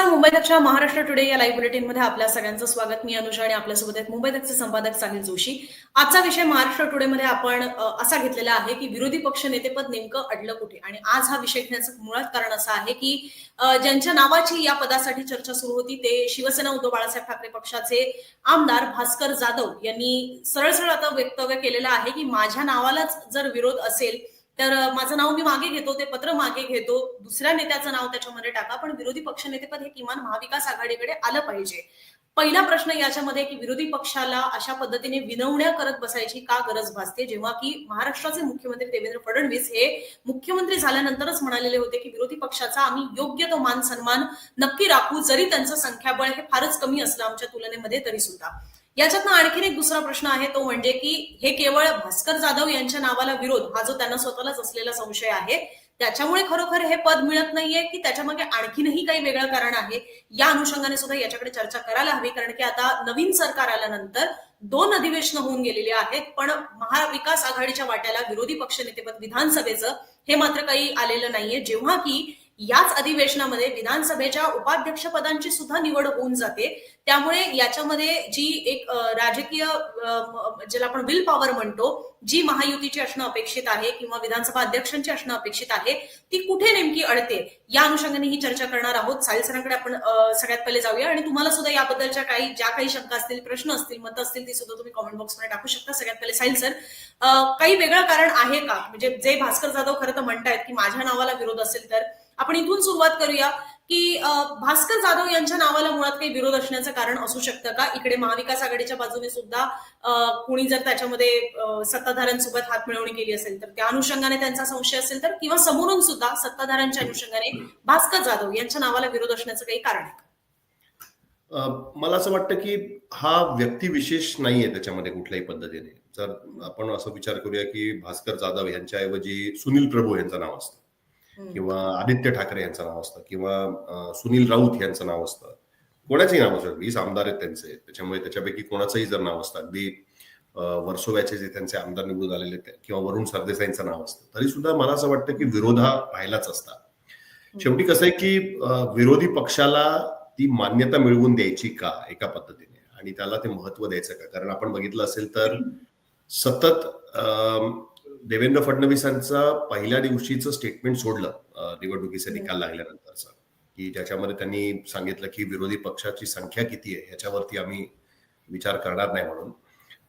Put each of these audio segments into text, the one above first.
नमस्कार. मुंबई दक्षा महाराष्ट्र टुडे या लाईव्ह बुलेटिनमध्ये आपल्या सगळ्यांचं स्वागत. मी अनुषा आणि आपल्यासोबत आहेत मुंबई दक्षचे संपादक साहिल जोशी. आजचा विषय महाराष्ट्र टुडेमध्ये आपण असा घेतलेला आहे की विरोधी पक्ष नेतेपद नेमकं अडलं कुठे? आणि आज हा विषय घेण्याचं मुळात कारण असं आहे की ज्यांच्या नावाची या पदासाठी चर्चा सुरू होती ते शिवसेना उद्धव बाळासाहेब ठाकरे पक्षाचे आमदार भास्कर जाधव यांनी सरळ सरळ आता वक्तव्य केलेलं आहे की माझ्या नावालाच जर विरोध असेल तर माझं नाव मी मागे घेतो ते पत्र मागे घेतो. दुसऱ्या नेत्याचं नाव त्याच्यामध्ये टाका पण विरोधी पक्षनेतेपद हे किमान महाविकास आघाडीकडे आलं पाहिजे. पहिला प्रश्न याच्यामध्ये की विरोधी पक्षाला अशा पद्धतीने विनवण्या करत बसायची का गरज भासते? जेव्हा की महाराष्ट्राचे मुख्यमंत्री देवेंद्र फडणवीस हे मुख्यमंत्री झाल्यानंतरच म्हणालेले होते की विरोधी पक्षाचा आम्ही योग्य तो मान सन्मान नक्की राखू जरी त्यांचं संख्याबळ हे फारच कमी असलं आमच्या तुलनेमध्ये तरी सुद्धा याच्यातनं आणखीन एक दुसरा प्रश्न आहे तो म्हणजे की हे केवळ भास्कर जाधव यांच्या नावाला विरोध हा जो त्यांना स्वतःलाच असलेला संशय आहे त्याच्यामुळे खरोखर हे पद मिळत नाहीये की त्याच्यामागे आणखीनही काही वेगळं कारण आहे? या अनुषंगाने सुद्धा याच्याकडे चर्चा करायला हवी कारण की आता नवीन सरकार आल्यानंतर दोन अधिवेशन होऊन गेलेली आहेत पण महाविकास आघाडीच्या वाट्याला विरोधी पक्षनेतेपद विधानसभेचं हे मात्र काही आलेलं नाहीये. जेव्हा की याच अधिवेशनामध्ये विधानसभेच्या उपाध्यक्ष पदांची सुद्धा निवड होऊन जाते. त्यामुळे याच्यामध्ये जी एक राजकीय ज्याला आपण विल पॉवर म्हणतो जी महायुतीची असणं अपेक्षित आहे किंवा विधानसभा अध्यक्षांची असणं अपेक्षित आहे ती कुठे नेमकी अडते? या अनुषंगाने ही चर्चा करणार आहोत. साहिल सरांकडे आपण सगळ्यात पहिले जाऊया आणि तुम्हाला सुद्धा याबद्दलच्या काही ज्या काही शंका असतील प्रश्न असतील मतं असतील ती सुद्धा तुम्ही कॉमेंट बॉक्समध्ये टाकू शकता. सगळ्यात पहिले साहिल सर काही वेगळं कारण आहे का? म्हणजे जे भास्कर जाधव खरं तर म्हणतायत की माझ्या नावाला विरोध असेल तर आपण इथून सुरुवात करूया की भास्कर जाधव यांच्या नावाला मुळात काही विरोध असण्याचं कारण असू शकतं का? इकडे महाविकास आघाडीच्या बाजूने सुद्धा कुणी जर त्याच्यामध्ये सत्ताधाऱ्यांसोबत हात मिळवणी केली असेल तर त्या अनुषंगाने त्यांचा संशय असेल तर किंवा समोरून सुद्धा सत्ताधाऱ्यांच्या अनुषंगाने भास्कर जाधव यांच्या नावाला विरोध असण्याचं काही कारण आहे? मला असं वाटतं की हा व्यक्तिविशेष नाहीये त्याच्यामध्ये कुठल्याही पद्धतीने. जर आपण असं विचार करूया की भास्कर जाधव यांच्याऐवजी सुनील प्रभू यांचं नाव असतं. किंवा आदित्य ठाकरे यांचं नाव असतं किंवा सुनील राऊत यांचं नाव असतं. कोणाचंही नाव असतं वीस आमदार आहेत त्यांचे. त्याच्यामुळे त्याच्यापैकी कोणाचंही जर नाव असतं अगदी वर्सोव्याचे जे त्यांचे आमदार निवडून आलेले आहेत किंवा वरुण सरदेसाईंचं नाव असतं. तरी सुद्धा मला असं वाटतं की विरोधा हा राहिलाच असता. शेवटी कसं आहे की विरोधी पक्षाला ती मान्यता मिळवून द्यायची का एका पद्धतीने? आणि त्याला ते महत्त्व द्यायचं का? कारण आपण बघितलं असेल तर सतत देवेंद्र फडणवीसांचा पहिल्या दिवशीचं स्टेटमेंट सोडलं निवडणुकीचे निकाल लागल्यानंतरचं की ज्याच्यामध्ये त्यांनी सांगितलं की विरोधी पक्षाची संख्या किती आहे ह्याच्यावरती आम्ही विचार करणार नाही म्हणून.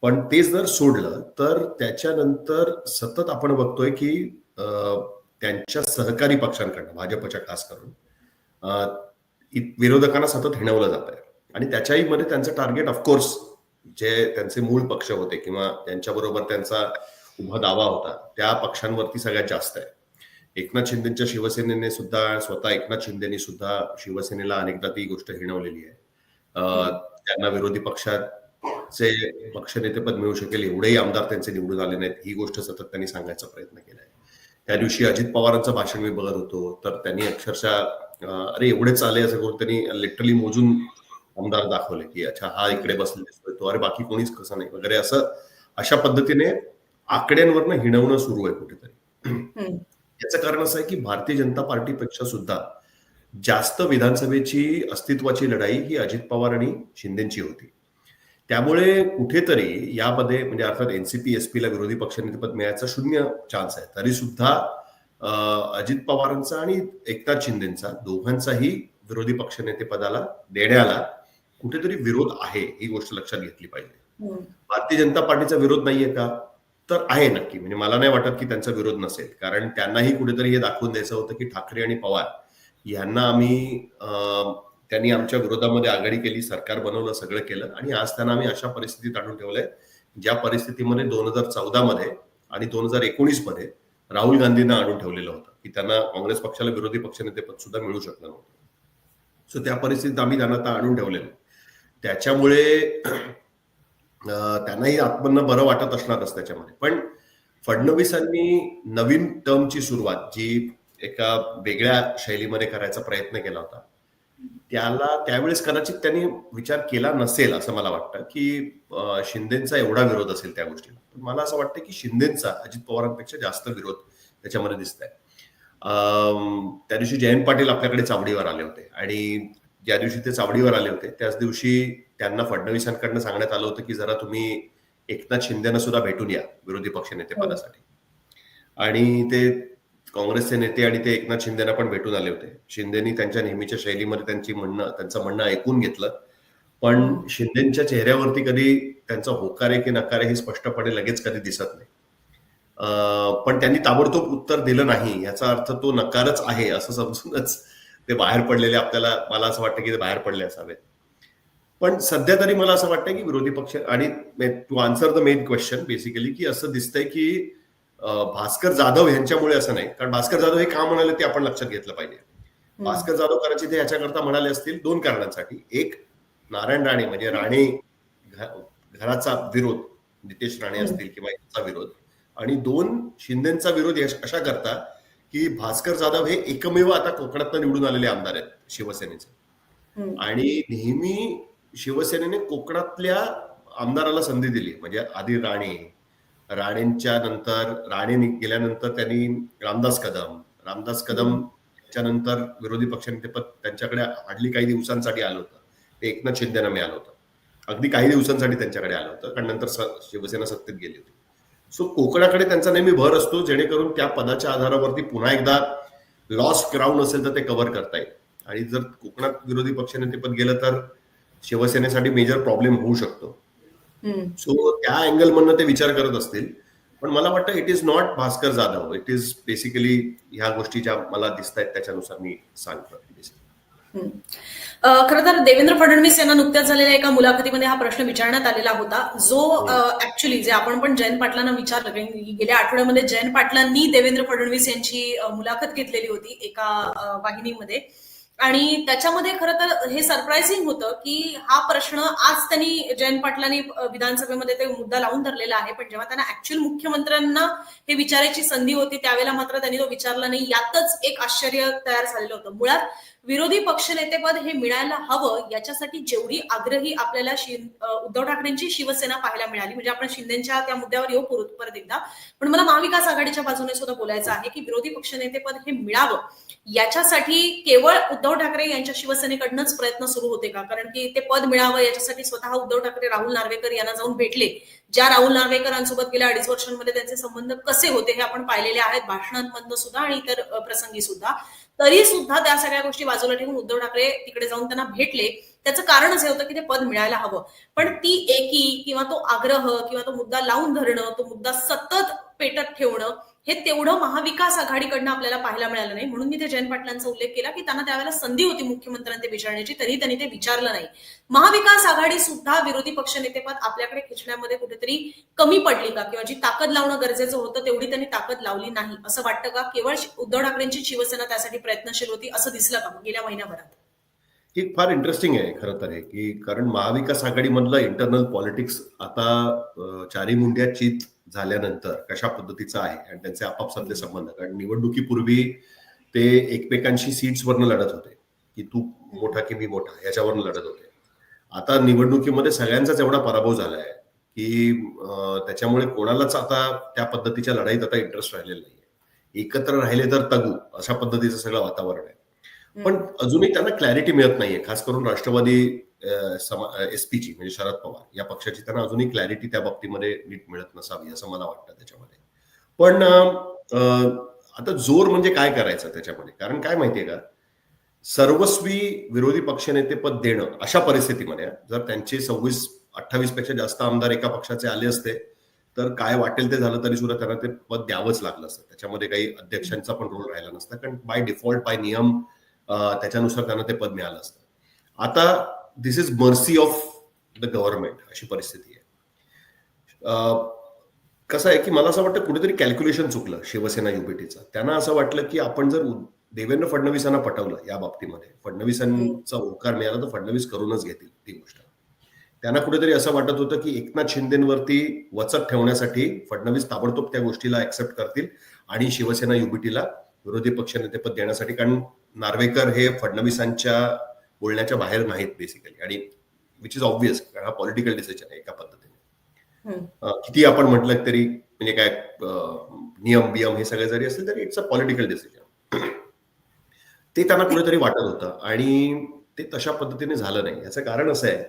पण तेच जर सोडलं तर त्याच्यानंतर सतत आपण बघतोय की त्यांच्या सहकारी पक्षांकडनं भाजपच्या खास करून विरोधकांना सतत हिणवलं जात आहे. आणि त्याच्याही मध्ये त्यांचं टार्गेट ऑफकोर्स जे त्यांचे मूळ पक्ष होते किंवा त्यांच्याबरोबर त्यांचा किंवा दावा होता. त्या पक्षांवरती सगळ्यात जास्त आहे. एकनाथ शिंदेच्या शिवसेनेने सुद्धा स्वतः एकनाथ शिंदेनी सुद्धा शिवसेनेला अनेकदा ती गोष्ट हिणवलेली आहे. त्यांना विरोधी पक्षाचे पक्षनेतेपद मिळू शकेल एवढेही आमदार त्यांचे निवडून आले नाहीत. ही गोष्ट सतत त्यांनी सांगायचा प्रयत्न केलाय. त्या दिवशी अजित पवारांचं भाषण मी बघत होतो. तर त्यांनी अक्षरशः अरे एवढेच आले असं करून त्यांनी लिटरली मोजून आमदार दाखवले की अच्छा हा इकडे बसले तो. अरे बाकी कोणीच कसं नाही. वगैरे असं अशा पद्धतीने आकड्यांवरनं हिणवणं सुरू आहे कुठेतरी. याचं कारण असं आहे की भारतीय जनता पार्टीपेक्षा सुद्धा जास्त विधानसभेची अस्तित्वाची लढाई ही अजित पवार आणि शिंदेची होती. त्यामुळे कुठेतरी यामध्ये म्हणजे अर्थात एनसीपी एसपीला विरोधी पक्षनेतेपद मिळायचा शून्य चान्स आहे. तरी सुद्धा अजित पवारांचा आणि एकनाथ शिंदेचा दोघांचाही विरोधी पक्षनेतेपदाला देण्याला कुठेतरी विरोध आहे ही गोष्ट लक्षात घेतली पाहिजे. भारतीय जनता पार्टीचा विरोध नाहीये का? तर आहे नक्की. म्हणजे मला नाही वाटत की त्यांचा विरोध नसेल. कारण त्यांनाही कुठेतरी हे दाखवून द्यायचं होतं की ठाकरे आणि पवार यांना आम्ही त्यांनी आमच्या विरोधामध्ये आघाडी केली सरकार बनवलं सगळं केलं आणि आज त्यांना आम्ही अशा परिस्थितीत आणून ठेवलंय ज्या परिस्थितीमध्ये दोन हजार चौदा मध्ये आणि दोन हजार एकोणीसमध्ये राहुल गांधींना आणून ठेवलेलं होतं की त्यांना काँग्रेस पक्षाला विरोधी पक्षनेतेपद सुद्धा मिळू शकलं नव्हतं. सो त्या परिस्थितीत आम्ही त्यांना आता आणून ठेवलेलं त्याच्यामुळे त्यांनाही आत्मनं बरं वाटत असणारच त्याच्यामध्ये. पण फडणवीसांनी नवीन टर्मची सुरुवात जी एका वेगळ्या शैलीमध्ये करायचा प्रयत्न केला होता त्याला त्यावेळेस कदाचित त्यांनी विचार केला नसेल असं मला वाटतं की शिंदेचा एवढा विरोध असेल त्या गोष्टीला. पण मला असं वाटतं की शिंदेचा अजित पवारांपेक्षा जास्त विरोध त्याच्यामध्ये दिसत आहे त्या दिवशी जयंत पाटील आपल्याकडे चावडीवर आले होते आणि ज्या दिवशी ते चावडीवर आले होते त्याच दिवशी त्यांना फडणवीसांकडनं सांगण्यात आलं होतं की जरा तुम्ही एकनाथ शिंदेना सुद्धा भेटून या विरोधी पक्षनेते पदासाठी. आणि ते काँग्रेसचे नेते आणि ते एकनाथ शिंदेना पण भेटून आले होते. शिंदेनी त्यांच्या नेहमीच्या शैलीमध्ये त्यांची म्हणणं त्यांचं म्हणणं ऐकून घेतलं. पण शिंदेच्या चेहऱ्यावरती कधी त्यांचा होकार आहे की नकार आहे हे स्पष्टपणे लगेच कधी दिसत नाही. अं, पण त्यांनी ताबडतोब उत्तर दिलं नाही. याचा अर्थ तो नकारच आहे असं समजूनच ते बाहेर पडलेले आपल्याला मला असं वाटतं की ते बाहेर पडले असावेत. पण सध्या तरी मला असं वाटतं की विरोधी पक्ष आणि to answer the main question basically की असं दिसतंय की भास्कर जाधव यांच्यामुळे असं नाही. कारण भास्कर जाधव हे का म्हणाले ते आपण लक्षात घेतलं पाहिजे. भास्कर जाधव कदाचित हे याच्याकरता म्हणाले असतील दोन कारणांसाठी. एक नारायण राणे म्हणजे राणे घराचा विरोध नितेश राणे. असतील किंवा यांचा विरोध. आणि दोन शिंदेचा विरोध अशा करता की भास्कर जाधव हे एकमेव आता कोकणातनं निवडून आलेले आमदार आहेत शिवसेनेचे. आणि नेहमी शिवसेनेने कोकणातल्या आमदाराला संधी दिली. म्हणजे आधी राणे राणेंच्या नंतर राणे गेल्यानंतर त्यांनी रामदास कदम रामदास कदम त्यानंतर विरोधी पक्षनेतेपद त्यांच्याकडे हार्डली काही दिवसांसाठी आलं होतं. ते एकनाथ शिंदेना मिळालं होतं. अगदी काही दिवसांसाठी त्यांच्याकडे आलं होतं कारण नंतर शिवसेना सत्तेत गेली होती. सो कोकणाकडे त्यांचा नेहमी भर असतो जेणेकरून त्या पदाच्या आधारावरती पुन्हा एकदा लॉस ग्राउंड असेल तर ते कव्हर करता येईल. आणि जर कोकणात विरोधी पक्षनेतेपद गेलं तर शिवसेनेसाठी मेजर प्रॉब्लेम होऊ शकतो. सो त्या अँगल मधनं ते विचार करत असतील. पण मला वाटतं it is not Bhaskar Jadhav. It is basically ह्या गोष्टी ज्या मला दिसत आहेत त्याच्यानुसार मी सांगतो. खरं तर देवेंद्र फडणवीस यांना नुकत्याच झालेल्या एका मुलाखतीमध्ये हा प्रश्न विचारण्यात आलेला होता. जो ऍक्च्युली जे आपण पण जयंत पाटलांना विचारलं गेल्या आठवड्यामध्ये जयंत पाटलांनी देवेंद्र फडणवीस यांची मुलाखत घेतलेली होती एका वाहिनीमध्ये. आणि त्याच्यामध्ये खरं तर हे सरप्राइझिंग होतं की हा प्रश्न आज त्यांनी जयंत पाटलांनी विधानसभेमध्ये ते मुद्दा लावून धरलेला आहे. पण जेव्हा त्यांना ऍक्च्युअल मुख्यमंत्र्यांना हे विचारायची संधी होती त्यावेळेला मात्र त्यांनी तो विचारला नाही. यातच एक आश्चर्य तयार झालेलं होतं. मुळात विरोधी पक्षनेतेपद हे मिळायला हवं याच्यासाठी जेवढी आग्रही आपल्याला उद्धव ठाकरेंची शिवसेना पाहायला मिळाली. म्हणजे आपण शिंदेच्या त्या मुद्द्यावर येऊ परत परत एकदा. पण मला महाविकास आघाडीच्या बाजूने सुद्धा बोलायचं आहे की विरोधी पक्षनेतेपद हे मिळावं याच्यासाठी केवळ उद्धव ठाकरे यांच्या शिवसेनेकडनंच प्रयत्न सुरू होते का? कारण की ते पद मिळावं याच्यासाठी स्वतः उद्धव ठाकरे राहुल नार्वेकर यांना जाऊन भेटले. ज्या राहुल नार्वेकरांसोबत गेल्या अडीच वर्षांमध्ये त्यांचे संबंध कसे होते हे आपण पाहिलेले आहेत. भाषणांमधनं सुद्धा आणि इतर प्रसंगी सुद्धा. तरी सुद्धा त्या सगळ्या गोष्टी बाजूला ठेवून उद्धव ठाकरे तिकडे जाऊन त्यांना भेटले. त्याचं कारणच हे होतं की ते पद मिळायला हवं. पण ती एकी किंवा तो आग्रह किंवा तो मुद्दा लावून धरणं तो मुद्दा सतत पेटत ठेवणं हे तेवढं महाविकास आघाडीकडनं आपल्याला पाहायला मिळालं नाही. म्हणून मी ते जयंत पाटलांचा उल्लेख केला की त्यांना त्यावेळेला संधी होती मुख्यमंत्र्यांना ते विचारण्याची तरी त्यांनी ते विचारलं नाही. महाविकास आघाडी सुद्धा विरोधी पक्षनेतेपद आपल्याकडे खेचण्यामध्ये कुठेतरी कमी पडली का? किंवा जी ताकद लावणं गरजेचं होतं तेवढी त्यांनी ताकद लावली नाही. असं वाटतं का? केवळ उद्धव ठाकरेंची शिवसेना त्यासाठी प्रयत्नशील होती असं दिसलं का गेल्या महिन्याभरात? ही फार इंटरेस्टिंग आहे खरं तर हे की कारण महाविकास आघाडीमधलं इंटरनल पॉलिटिक्स आता चारी मुंड्या चित झाल्यानंतर कशा पद्धतीचा आहे आणि त्यांचे आपापसातले संबंध. कारण निवडणुकीपूर्वी ते एकमेकांशी सीट्सवरनं लढत होते की तू मोठा की मी मोठा याच्यावरनं लढत होते. आता निवडणुकीमध्ये सगळ्यांचाच एवढा पराभव झालाय की त्याच्यामुळे कोणालाच आता त्या पद्धतीच्या लढाईत आता इंटरेस्ट राहिलेला नाहीये. एकत्र राहिले तर तगू अशा पद्धतीचं सगळं वातावरण आहे. पण अजूनही त्यांना क्लॅरिटी मिळत नाहीये. खास करून राष्ट्रवादी एसपीची म्हणजे शरद पवार या पक्षाची त्यांना अजूनही क्लॅरिटी त्या बाबतीमध्ये नीट मिळत नसावी असं मला वाटतं त्याच्यामध्ये. पण आता जोर म्हणजे काय करायचं त्याच्यामध्ये? कारण काय माहितीये का? सर्वस्वी विरोधी पक्षनेतेपद देणं अशा परिस्थितीमध्ये जर त्यांचे सव्वीस अठ्ठावीसपेक्षा जास्त आमदार एका पक्षाचे आले असते तर काय वाटेल ते झालं तरी सुद्धा त्यांना ते पद द्यावंच लागलं असतं. त्याच्यामध्ये काही अध्यक्षांचा पण रोल राहिला नसता कारण बाय डिफॉल्ट बाय नियम त्याच्यानुसार त्यांना ते पद मिळालं असतं. आता this is mercy of the government अशी परिस्थिती आहे. कसं आहे की मला असं वाटतं कुठेतरी कॅल्क्युलेशन चुकलं शिवसेना युपीटीचं त्यांना असं वाटलं की आपण जर देवेंद्र फडणवीसांना पटवलं या बाबतीमध्ये फडणवीसांचा होकार मिळाला तर फडणवीस करूनच घेतील ती गोष्ट. त्यांना कुठेतरी असं वाटत होतं की एकनाथ शिंदेवरती वचक ठेवण्यासाठी फडणवीस ताबडतोब त्या गोष्टीला ऍक्सेप्ट करतील आणि शिवसेना युबीटीला विरोधी पक्षनेतेपद देण्यासाठी कारण नार्वेकर हे फडणवीसांच्या बोलण्याच्या बाहेर नाहीत बेसिकली आणि विच इज ऑब्विस कारण हा पॉलिटिकल डिसिजन आहे एका पद्धतीने. किती आपण म्हटलं तरी म्हणजे काय नियम बियम हे सगळे जरी असले तरी इट्स अ पॉलिटिकल डिसिजन ते त्यांना कुठेतरी वाटत होतं. आणि ते तशा पद्धतीने झालं नाही. याचं कारण असं आहे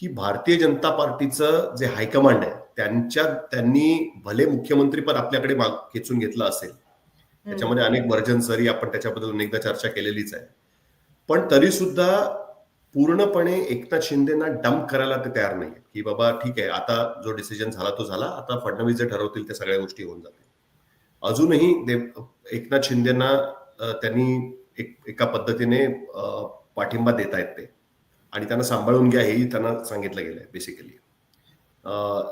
की भारतीय जनता पार्टीचं जे हायकमांड आहे त्यांच्या त्यांनी भले मुख्यमंत्रीपद आपल्याकडे माग खेचून घेतलं असेल त्याच्यामध्ये अनेक वर्जन सरी आपण त्याच्याबद्दल अनेकदा चर्चा केलेलीच आहे. पण तरी सुद्धा पूर्णपणे एकनाथ शिंदेना डंप करायला ते तयार नाही की बाबा ठीक आहे आता जो डिसिजन झाला तो झाला आता फडणवीस जे ठरवतील त्या सगळ्या गोष्टी होऊन जातील. अजूनही एकनाथ शिंदेना त्यांनी एक एका पद्धतीने पाठिंबा देत आहेत ते. आणि त्यांना सांभाळून घ्या हेही त्यांना सांगितलं गेलं आहे बेसिकली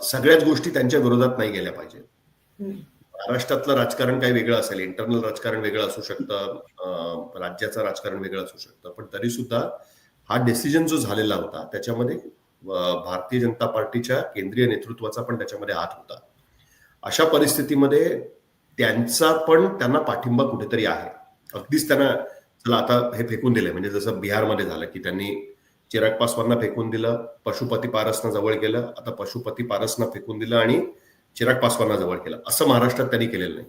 सगळ्याच गोष्टी त्यांच्या विरोधात नाही गेल्या पाहिजेत. महाराष्ट्रातलं राजकारण काही वेगळं असेल इंटरनल राजकारण वेगळं असू शकतं राज्याचं राजकारण वेगळं असू शकतं पण तरी सुद्धा हा डिसिजन जो झालेला होता त्याच्यामध्ये भारतीय जनता पार्टीच्या केंद्रीय नेतृत्वाचा पण त्याच्यामध्ये हात होता. अशा परिस्थितीमध्ये त्यांचा पण त्यांना पाठिंबा कुठेतरी आहे. अगदीच त्यांना चला आता हे फेकून दिलंय म्हणजे जसं बिहारमध्ये झालं की त्यांनी चिराग पासवानना फेकून दिलं पशुपती पारसना जवळ केलं आता पशुपती पारसना फेकून दिलं आणि चिराग पासवानना जवळ केलं. असं महाराष्ट्रात त्यांनी केलेलं नाही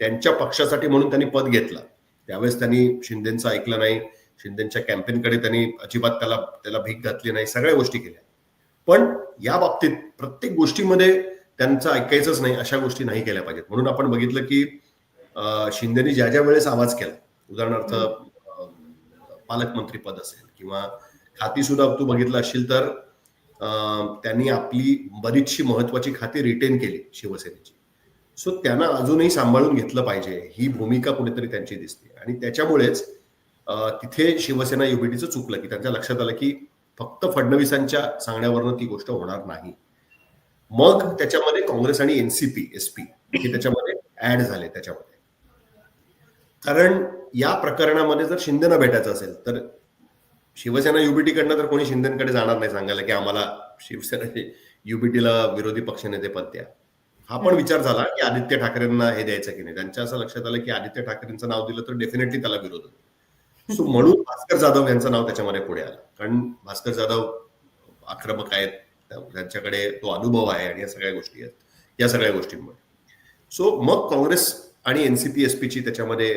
त्यांच्या पक्षासाठी म्हणून त्यांनी पद घेतला. त्यावेळेस त्यांनी शिंदेचं ऐकलं नाही. शिंदेच्या कॅम्पेनकडे त्यांनी अजिबात त्याला त्याला भीक घातली नाही. सगळ्या गोष्टी केल्या. पण या बाबतीत प्रत्येक गोष्टीमध्ये त्यांचं ऐकायचंच नाही. अशा गोष्टी नाही केल्या पाहिजेत. म्हणून आपण बघितलं की शिंदेनी ज्या ज्या वेळेस आवाज केला उदाहरणार्थ पालकमंत्री पद असेल किंवा खाती सुद्धा तू बघितलं असशील तर त्यांनी आपली बरीचशी महत्वाची खाती रिटेन केली शिवसेनेची. सो त्यांना अजूनही सांभाळून घेतलं पाहिजे. ही भूमिका कुठेतरी त्यांची दिसते. आणि त्याच्यामुळेच तिथे शिवसेना युबीटीचं चुकलं की त्यांच्या लक्षात आलं की फक्त फडणवीसांच्या सांगण्यावरनं ती गोष्ट होणार नाही. मग त्याच्यामध्ये काँग्रेस आणि एनसीपी एसपी हे त्याच्यामध्ये ऍड झाले त्याच्यामध्ये. कारण या प्रकरणामध्ये जर शिंदेना भेटायचं असेल तर शिवसेना युबीटीकडनं तर कोणी शिंदेकडे जाणार नाही सांगायला की आम्हाला शिवसेना युबीटीला विरोधी पक्षनेते पद द्या. हा पण विचार झाला की आदित्य ठाकरेंना हे द्यायचं की नाही. त्यांच्या असं लक्षात आलं की आदित्य ठाकरेंचं नाव दिलं तर डेफिनेटली त्याला विरोध होतो सो म्हणून भास्कर जाधव यांचं नाव त्याच्यामध्ये पुढे आलं. कारण भास्कर जाधव आक्रमक आहेत. त्यांच्याकडे तो अनुभव आहे आणि या सगळ्या गोष्टी आहेत. या सगळ्या गोष्टींमुळे. सो मग काँग्रेस आणि एनसीपी एसपीची त्याच्यामध्ये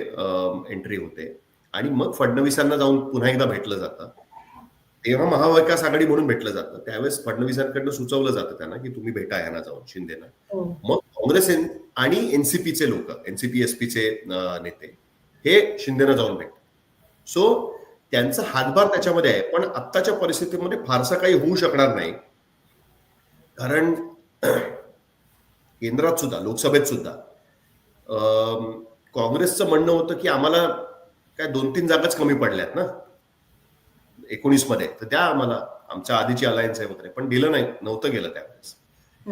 एंट्री होते. आणि मग फडणवीसांना जाऊन पुन्हा एकदा भेटलं जातं. तेव्हा महाविकास आघाडी म्हणून भेटलं जातं. त्यावेळेस फडणवीसांकडनं सुचवलं जातं त्यांना की तुम्ही भेटा यांना जाऊन शिंदेना हो. मग काँग्रेस आणि एनसीपीचे लोक एनसीपी एसपीचे नेते हे शिंदेना जाऊन भेटतात सो त्यांचा हातभार त्याच्यामध्ये आहे. पण आत्ताच्या परिस्थितीमध्ये फारसं काही होऊ शकणार नाही. कारण केंद्रात सुद्धा लोकसभेत सुद्धा काँग्रेसचं म्हणणं होतं की आम्हाला काय दोन तीन जागाच कमी पडल्यात ना? एकोणीसमध्ये तर त्या आम्हाला आमच्या आधीची अलायन्स आहे वगैरे पण दिलं नाही नव्हतं गेलं त्यावेळेस.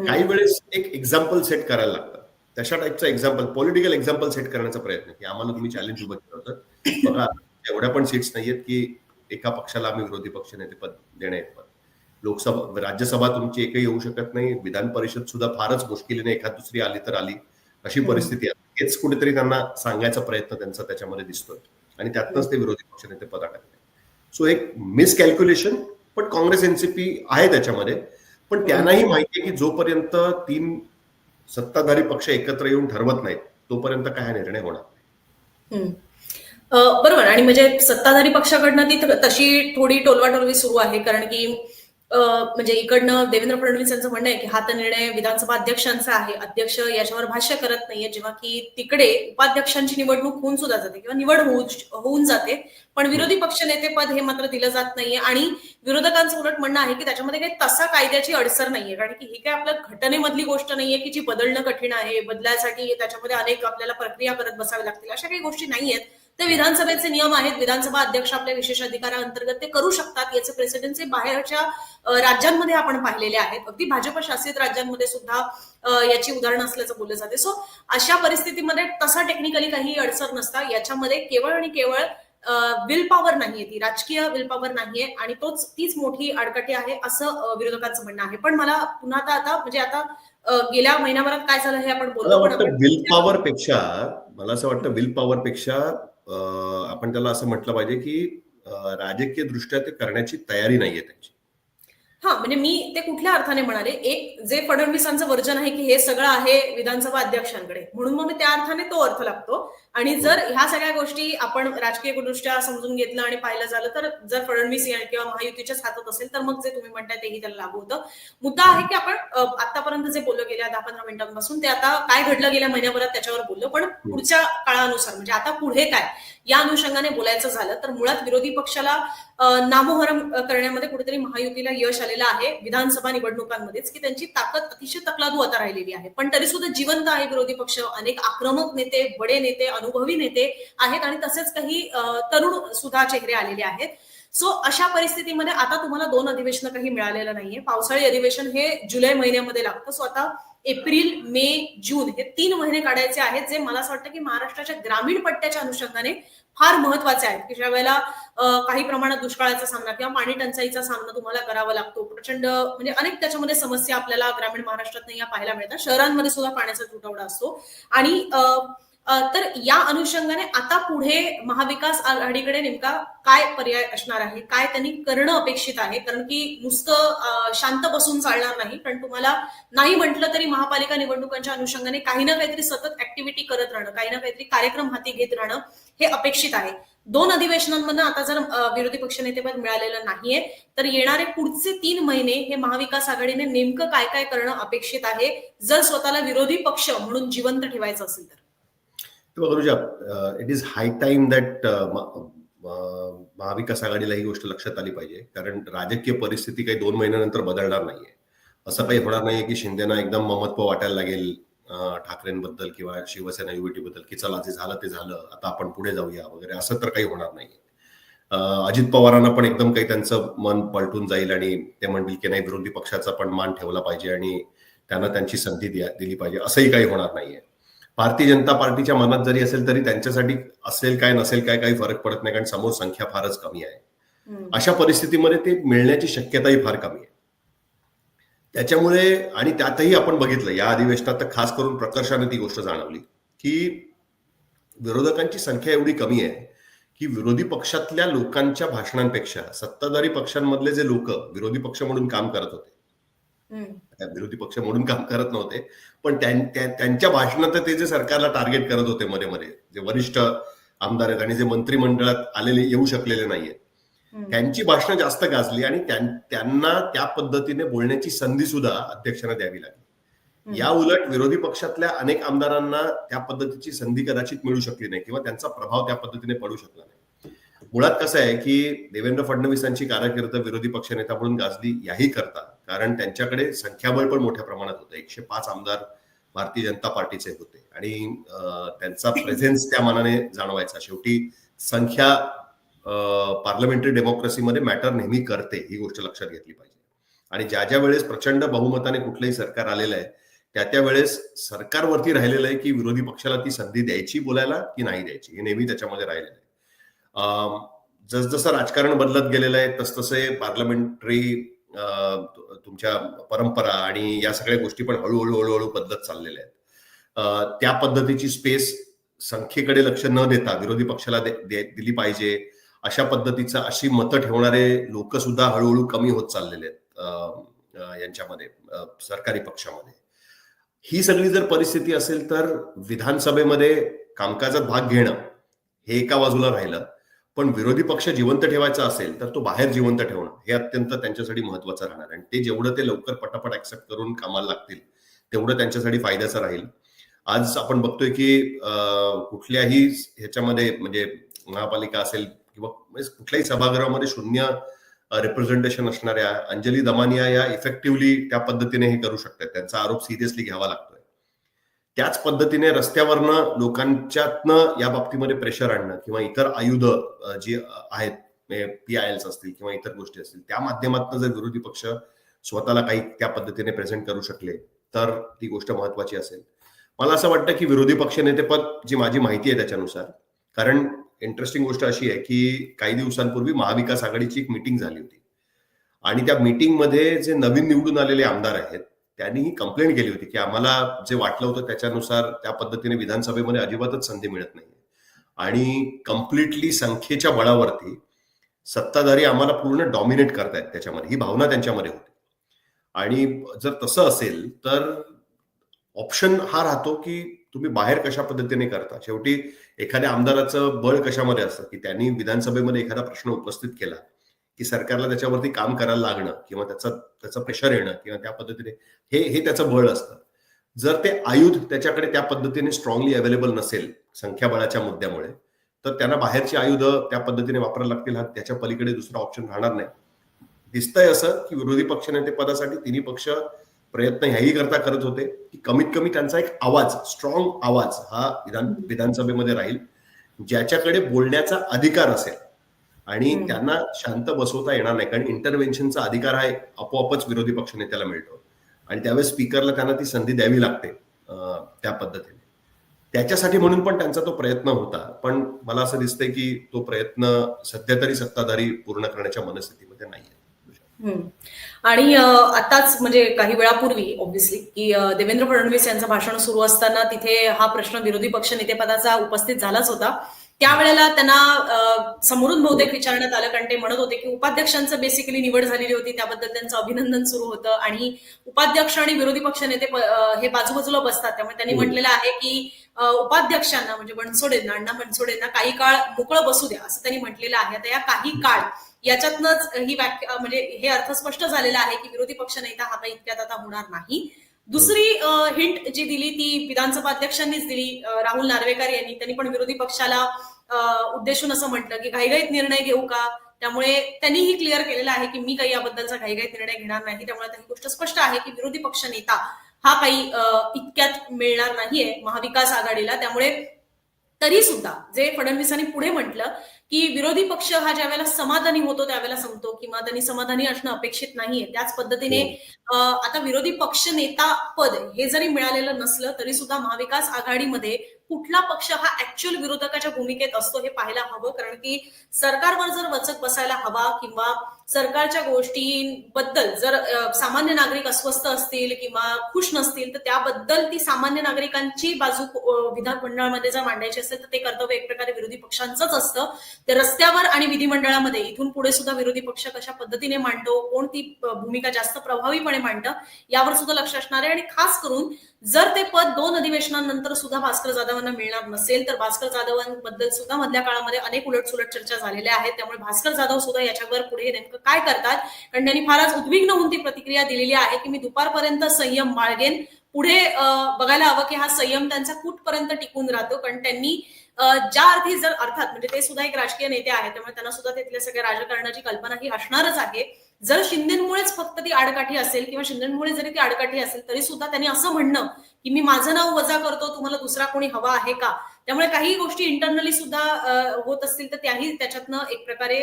काही वेळेस एक एक्झाम्पल सेट करायला लागतं. तशा टाईपचं एक्झाम्पल पॉलिटिकल एक्झाम्पल सेट करण्याचा प्रयत्न की आम्हाला तुम्ही चॅलेंज उभं केलं होतं. बघा एवढ्या पण सीट्स नाहीयेत की एका पक्षाला आम्ही विरोधी पक्षनेते पद देणे लोकसभा राज्यसभा तुमची एकही येऊ शकत नाही. विधान परिषद सुद्धा फारच मुश्किलीने एखाद दुसरी आली तर आली. अशी परिस्थिती आहे. हेच कुठेतरी त्यांना सांगायचा प्रयत्न त्यांचा त्याच्यामध्ये दिसतोय. आणि त्यातनंच ते विरोधी पक्षनेते नेते अटकले सो एक मिसकॅल्क्युलेशन पण काँग्रेस एनसीपी आहे त्याच्यामध्ये. पण त्यांनाही माहिती आहे की जोपर्यंत तीन सत्ताधारी पक्ष एकत्र येऊन ठरवत नाहीत तोपर्यंत काय निर्णय होणार बरोबर. आणि म्हणजे सत्ताधारी पक्षाकडनं ती तशी थोडी टोलवाटोलवी सुरू आहे कारण की म्हणजे इकडनं देवेंद्र फडणवीस यांचं म्हणणं आहे की हा तर निर्णय विधानसभा अध्यक्षांचा आहे. अध्यक्ष याच्यावर भाष्य करत नाहीये. जेव्हा की तिकडे उपाध्यक्षांची निवडणूक होऊन सुद्धा जाते किंवा निवड होऊन जाते. पण विरोधी पक्षनेते पद हे मात्र दिलं जात नाहीये. आणि विरोधकांचं उलट म्हणणं आहे की त्याच्यामध्ये काही तसा कायद्याची अडसर नाहीये. कारण की ही काय आपल्या घटनेमधली गोष्ट नाहीये की जी बदलणं कठीण आहे. बदलायसाठी त्याच्यामध्ये अनेक आपल्याला प्रक्रिया करत बसाव्या लागतील. अशा काही गोष्टी नाहीयेत. ते विधानसभेचे नियम आहेत. विधानसभा अध्यक्ष आपल्या विशेष अधिकाराअंतर्गत ते करू शकतात. याचे प्रेसिडेन्सी बाहेरच्या अ, राज्यांमध्ये आपण पाहिलेले आहेत. अगदी भाजप शासित राज्यांमध्ये सुद्धा याची उदाहरणं असल्याचं बोललं जाते. सो अशा परिस्थितीमध्ये तसा टेक्निकली काही अडसर नसता. याच्यामध्ये केवळ आणि केवळ विल पॉवर नाहीये ती. राजकीय विल पॉवर नाहीये आणि तोच तीच मोठी आडकाठी आहे असं विरोधकांचं म्हणणं आहे. पण मला पुन्हा आता आता म्हणजे आता गेल्या महिन्याभरात काय झालं हे आपण बोललो पण विल पॉवर पेक्षा मला असं वाटतं विल पॉवर पेक्षा आपण त्याला असं म्हटलं पाहिजे की राजकीय दृष्ट्या ते करण्याची तयारी नाहीये त्यांची. हा म्हणजे मी ते कुठल्या अर्थाने म्हणाले? एक जे फडणवीसांचं वर्जन आहे की हे सगळं आहे विधानसभा अध्यक्षांकडे. म्हणून मग मी त्या अर्थाने तो अर्थ लागतो आणि जर ह्या सगळ्या गोष्टी आपण राजकीय दृष्ट्या समजून घेतलं आणि पाहिलं झालं तर जर फडणवीस किंवा महायुतीच्याच हातात असेल तर मग जे तुम्ही म्हणताय तेही त्याला लागू होतं. मुद्दा आहे की आपण आतापर्यंत जे बोललो गेल्या दहा पंधरा मिनिटांपासून ते आता काय घडलं गेल्या महिन्याभरात त्याच्यावर बोललो पण पुढच्या काळानुसार म्हणजे आता पुढे काय या अनुषंगाने बोलायचं झालं तर मुळात विरोधी पक्षाला नामोहरम करण्यामध्ये कुठेतरी महायुतीला यश आलेलं आहे विधानसभा निवडणुकांमध्येच की त्यांची ताकद अतिशय तकलादू आता राहिलेली आहे. पण तरी सुद्धा जिवंत आहे विरोधी पक्ष अनेक आक्रमक नेते बडे नेते अनुभवी नेते आहेत आणि तसेच काही तरुण सुद्धा चेहरे आलेले आहेत. सो अशा परिस्थितीमध्ये आता तुम्हाला दोन अधिवेशन काही मिळालेलं नाहीये. पावसाळी अधिवेशन हे जुलै महिन्यामध्ये लागतं. सो आता एप्रिल मे जून हे तीन महिने काढायचे आहेत जे मला असं वाटतं की महाराष्ट्राच्या ग्रामीण पट्ट्याच्या अनुषंगाने फार महत्त्वाचे आहेत. की ज्या वेळेला काही प्रमाणात दुष्काळाचा सामना किंवा पाणी टंचाईचा सामना तुम्हाला करावा लागतो. प्रचंड म्हणजे अनेक त्याच्यामध्ये समस्या आपल्याला ग्रामीण महाराष्ट्रात या पाहायला मिळतात. शहरांमध्ये सुद्धा पाण्याचा तुटवडा असतो. आणि अ, तर या अनुषंगाने आता पुढे महाविकास आघाडीकडे नेमका काय पर्याय असणार आहे? काय त्यांनी करणं अपेक्षित आहे? कारण की नुसतं शांत बसून चालणार नाही. पण तुम्हाला नाही म्हटलं तरी महापालिका निवडणुकांच्या अनुषंगाने काही ना काहीतरी सतत ऍक्टिव्हिटी करत राहणं काही ना काहीतरी कार्यक्रम हाती घेत राहणं हे अपेक्षित आहे. दोन अधिवेशनांमधनं आता जर विरोधी पक्षनेतेपद मिळालेलं नाहीये तर येणारे पुढचे तीन महिने हे महाविकास आघाडीने नेमकं काय काय करणं अपेक्षित आहे? जर स्वतःला विरोधी पक्ष म्हणून जिवंत ठेवायचं असेल तर. तेव्हा it is high time that महाविकास आघाडीला ही गोष्ट लक्षात आली पाहिजे. कारण राजकीय परिस्थिती काही दोन महिन्यानंतर बदलणार नाहीये. असं काही होणार नाहीये की शिंदेना एकदम ममत्व वाटायला लागेल ठाकरेंबद्दल किंवा शिवसेना युविटी बद्दल की चला जे झालं ते झालं आता आपण पुढे जाऊया वगैरे असं तर काही होणार नाहीये. अजित पवारांना पण एकदम काही त्यांचं मन पलटून जाईल आणि ते म्हणतील की नाही विरोधी पक्षाचा पण मान ठेवला पाहिजे आणि त्यांना त्यांची संधी दिली पाहिजे असंही काही होणार नाहीये. भारतीय जनता पार्टीच्या मनात जरी असेल तरी त्यांच्यासाठी असेल काय नसेल काय काही फरक पडत नाही कारण समोर संख्या फारच कमी आहे. अशा परिस्थितीमध्ये ते मिळण्याची शक्यताही फार कमी आहे त्याच्यामुळे आणि त्यातही आपण बघितलं या अधिवेशनात तर खास करून प्रकर्षाने ती गोष्ट जाणवली की विरोधकांची संख्या एवढी कमी आहे की विरोधी पक्षातल्या लोकांच्या भाषणांपेक्षा सत्ताधारी पक्षांमधले जे लोक विरोधी पक्ष म्हणून काम करत होते विरोधी पक्ष म्हणून काम करत नव्हते. पण त्यां- त्या- त्यांच्या भाषणात ते जे सरकारला टार्गेट करत होते मध्ये मध्ये जे वरिष्ठ आमदार आहेत आणि जे मंत्रिमंडळात आलेले येऊ शकलेले हम्म. त्यांची भाषणं जास्त गाजली आणि त्यां- त्यांना त्या पद्धतीने बोलण्याची संधी सुद्धा अध्यक्षांना द्यावी लागली. या उलट विरोधी पक्षातल्या अनेक आमदारांना त्या पद्धतीची संधी कदाचित मिळू शकली नाही किंवा त्यांचा प्रभाव त्या पद्धतीने पडू शकला नाही. मुळात कसं आहे की देवेंद्र फडणवीसांची कारकीर्द विरोधी पक्षनेता म्हणून गाजली याही करता कारण त्यांच्याकडे संख्याबळ पण मोठ्या प्रमाणात होतं. एकशे पाच आमदार भारतीय जनता पार्टीचे होते. आणि त्यांचा प्रेझेन्स त्या मानाने जाणवायचा. शेवटी संख्या पार्लमेंटरी डेमोक्रेसीमध्ये मॅटर नेहमी करते ही गोष्ट लक्षात घेतली पाहिजे. आणि ज्या ज्या वेळेस प्रचंड बहुमताने कुठलंही सरकार आलेलं आहे त्या त्या वेळेस सरकारवरती राहिलेलं आहे की विरोधी पक्षाला ती संधी द्यायची बोलायला की नाही द्यायची हे नेहमी त्याच्यामध्ये राहिलेलं आहे. जसजसं राजकारण बदलत गेलेलं आहे तसतसे पार्लमेंटरी तुमच्या परंपरा आणि या सगळ्या गोष्टी पण हळूहळू हळूहळू बदलत चाललेल्या आहेत. त्या पद्धतीची स्पेस संख्येकडे लक्ष न देता विरोधी पक्षाला दे- दे- दिली पाहिजे अशा पद्धतीचं अशी मतं ठेवणारे लोक सुद्धा हळूहळू कमी होत चाललेले आहेत यांच्यामध्ये सरकारी पक्षामध्ये. ही सगळी जर परिस्थिती असेल तर विधानसभेमध्ये कामकाजात भाग घेणं हे एका बाजूला राहिलं पण विरोधी पक्ष जिवंत ठेवायचा असेल तर तो बाहेर जिवंत ठेवणं हे अत्यंत त्यांच्यासाठी महत्वाचं राहणार. आणि ते जेवढं ते लवकर पटापट ऍक्सेप्ट करून कामाला लागतील तेवढं त्यांच्यासाठी फायद्याचं राहील. आज आपण बघतोय की कुठल्याही ह्याच्यामध्ये म्हणजे महापालिका असेल किंवा म्हणजे कुठल्याही सभागृहामध्ये शून्य रिप्रेझेंटेशन असणाऱ्या अंजली दमानिया या इफेक्टिव्हली त्या पद्धतीने हे करू शकतात. त्यांचा आरोप सिरियसली घ्यावा लागतो त्याच पद्धतीने रस्त्यावरनं लोकांच्यातनं या बाबतीमध्ये प्रेशर आणणं किंवा इतर आयुध जी आहेत पी आय एल्स असतील किंवा इतर गोष्टी असतील त्या माध्यमातून जर विरोधी पक्ष स्वतःला काही त्या पद्धतीने प्रेझेंट करू शकले तर ती गोष्ट महत्वाची असेल. मला असं वाटतं की विरोधी पक्ष नेतेपद जी माझी माहिती आहे त्याच्यानुसार कारण इंटरेस्टिंग गोष्ट अशी आहे की काही दिवसांपूर्वी महाविकास आघाडीची एक मिटिंग झाली होती. आणि त्या मिटिंगमध्ये जे नवीन निवडून आलेले आमदार आहेत त्यांनी ही कंप्लेंट केली होती की आम्हाला जे वाटलं होतं त्याच्यानुसार त्या पद्धतीने विधानसभेमध्ये अजिबातच संधी मिळत नाही आणि कम्प्लिटली संख्येच्या बळावरती सत्ताधारी आम्हाला पूर्ण डॉमिनेट करतायत त्याच्यामध्ये. ही भावना त्यांच्यामध्ये होती. आणि जर तसं असेल तर ऑप्शन हा राहतो की तुम्ही बाहेर कशा पद्धतीने करता? शेवटी एखाद्या आमदाराचं बळ कशामध्ये असतं? की त्यांनी विधानसभेमध्ये एखादा प्रश्न उपस्थित केला की सरकारला त्याच्यावरती काम करायला लागणं किंवा त्याचा त्याचं प्रेशर येणं किंवा त्या पद्धतीने हे हे त्याचं बळ असतं. जर ते आयुध त्याच्याकडे त्या पद्धतीने स्ट्रॉंगली अवेलेबल नसेल संख्याबळाच्या मुद्द्यामुळे तर त्यांना बाहेरची आयुध त्या पद्धतीने वापरायला लागतील हा त्याच्या पलीकडे दुसरा ऑप्शन राहणार नाही. दिसतंय असं की विरोधी पक्षनेते पदासाठी तिन्ही पक्ष प्रयत्न ह्याही करता करत होते की कमीत कमी त्यांचा एक आवाज स्ट्रॉंग आवाज हा विधान विधानसभेमध्ये राहील ज्याच्याकडे बोलण्याचा अधिकार असेल. आणि. त्यांना शांत बसवता येणार नाही कारण इंटरव्हेन्शनचा अधिकार हा आपोआपच विरोधी पक्षनेत्याला मिळतो आणि त्यावेळेस स्पीकरला त्यांना ती संधी द्यावी लागते त्या पद्धतीने त्याच्यासाठी म्हणून पण त्यांचा तो प्रयत्न होता पण मला असं दिसतंय की तो प्रयत्न सध्या तरी सत्ताधारी पूर्ण करण्याच्या मनस्थितीमध्ये नाहीये. आणि आताच म्हणजे काही वेळापूर्वी ऑब्व्हियसली की देवेंद्र फडणवीस यांचं भाषण सुरू असताना तिथे हा प्रश्न विरोधी पक्ष नेतेपदाचा उपस्थित झालाच होता त्यावेळेला त्यांना समोरून बहुतेक विचारण्यात आलं कारण ते म्हणत होते की उपाध्यक्षांचं बेसिकली निवड झालेली होती त्याबद्दल त्यांचं अभिनंदन सुरू होतं. आणि उपाध्यक्ष आणि विरोधी पक्ष नेते हे बाजूबाजूला बसतात. त्यामुळे त्यांनी हो. म्हटलेलं आहे की उपाध्यक्षांना म्हणजे बनसोडेंना अण्णा बनसोडेंना काही काळ मोकळं बसू द्या असं त्यांनी म्हटलेलं आहे. आता या काही काळ याच्यातनंच ही व्याख्या म्हणजे हे अर्थ स्पष्ट झालेला आहे की विरोधी पक्ष नेता हा काही इतक्यात आता होणार नाही. दुसरी हिंट जी दिली ती विधानसभा अध्यक्षांनीच दिली राहुल नार्वेकर यांनी. त्यांनी पण विरोधी पक्षाला उद्देशून असं म्हटलं की घाईघाईत निर्णय घेऊ का? त्यामुळे त्यांनीही क्लिअर केलेलं आहे की मी काही याबद्दलचा घाईघाईत निर्णय घेणार नाही. त्यामुळे ही गोष्ट स्पष्ट आहे की विरोधी पक्ष नेता हा काही इतक्यात मिळणार नाहीये महाविकास आघाडीला. त्यामुळे तरी सुद्धा जे फडणवीसांनी पुढे म्हटलं की विरोधी पक्ष हा ज्या वेळेला समाधानी होतो त्यावेळेला संपतो किंवा त्यांनी समाधानी असणं अपेक्षित नाहीये. त्याच पद्धतीने अ, आता विरोधी पक्ष नेता पद हे जरी मिळालेलं नसलं तरी सुद्धा महाविकास आघाडीमध्ये कुठला पक्ष हा ऍक्च्युअल विरोधकाच्या भूमिकेत असतो हे पाहायला हवं. कारण की सरकारवर जर वचक बसायला हवा किंवा सरकारच्या गोष्टींबद्दल जर सामान्य नागरिक अस्वस्थ असतील किंवा खुश नसतील तर त्याबद्दल ती सामान्य नागरिकांची बाजू अ, विधानमंडळामध्ये जर मांडायची असेल तर ते कर्तव्य एक प्रकारे विरोधी पक्षांचंच असतं. ते रस्त्यावर आणि विधिमंडळामध्ये इथून पुढे सुद्धा विरोधी पक्ष कशा पद्धतीने मांडतो कोण ती भूमिका जास्त प्रभावीपणे मांडतं यावर सुद्धा लक्ष असणार आहे. आणि खास करून जर ते पद दोन अधिवेशनानंतर सुद्धा भास्कर जाधवांना मिळणार नसेल तर भास्कर जाधवांबद्दल सुद्धा मधल्या काळामध्ये अनेक उलटसुलट चर्चा झालेल्या आहेत. त्यामुळे भास्कर जाधव सुद्धा याच्यावर पुढे नेमकं काय करतात? कारण त्यांनी फारच उद्विग्न होऊन ती प्रतिक्रिया दिलेली आहे की मी दुपारपर्यंत संयम बाळगेन. पुढे बघायला हवं की हा संयम त्यांचा कुठपर्यंत टिकून राहतो? कारण त्यांनी ज्या अर्थी जर अर्थात म्हणजे ते सुद्धा एक राजकीय नेते आहेत त्यामुळे त्यांना सुद्धा तिथल्या सगळ्या राजकारणाची कल्पना ही असणारच आहे. जर शिंदेमुळेच फक्त ती आडकाठी असेल किंवा शिंदेमुळे जरी ती आडकाठी असेल तरी सुद्धा त्यांनी असं म्हणणं की मी माझं नाव वजा करतो तुम्हाला दुसरा कोणी हवा आहे का? त्यामुळे काही गोष्टी इंटरनली सुद्धा होत असतील तर त्याही त्याच्यातनं एक प्रकारे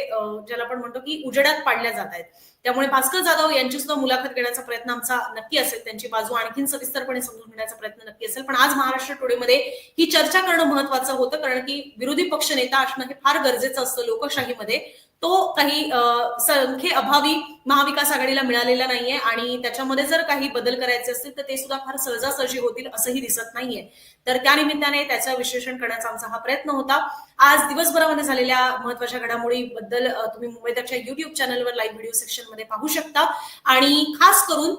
ज्याला आपण म्हणतो की उजेडात पाडल्या जात आहेत. त्यामुळे भास्कर जाधव यांची सुद्धा मुलाखत घेण्याचा प्रयत्न आमचा नक्की असेल त्यांची बाजू आणखीन सविस्तरपणे समजून घेण्याचा प्रयत्न नक्की असेल. पण आज महाराष्ट्र टुडेमध्ये ही चर्चा करणं महत्वाचं होतं कारण की विरोधी पक्ष नेता असणं हे फार गरजेचं असतं लोकशाहीमध्ये. तो काही संख्ये अभावी महाविकास आघाडीला मिळालेला नाहीये आणि त्याच्यामध्ये जर काही बदल करायचे असतील तर ते सुद्धा फार सहजासहजी होतील असंही दिसत नाहीये. तर त्या निमित्ताने त्याचं विश्लेषण करण्याचा आमचा हा प्रयत्न होता. आज दिवसभरामध्ये झालेल्या महत्त्वाच्या घडामोडीबद्दल अ, तुम्ही मुंबईतच्या युट्यूब चॅनलवर लाईव्ह व्हिडिओ सेक्शनमध्ये पाहू शकता. आणि खास करून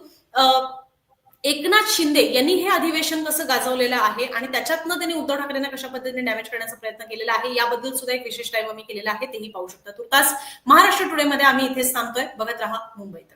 एकनाथ शिंदे यांनी हे अधिवेशन कसं गाजवलेलं आहे आणि त्याच्यातनं त्यांनी उद्धव ठाकरेंना कशा पद्धतीने डॅमेज करण्याचा प्रयत्न केलेला आहे याबद्दल सुद्धा एक विशेष टाईम आम्ही केलेला आहे. तेही पाहू शकता. तुर्तास महाराष्ट्र टुडेमध्ये आम्ही इथेच थांबतोय. बघत राहा मुंबईत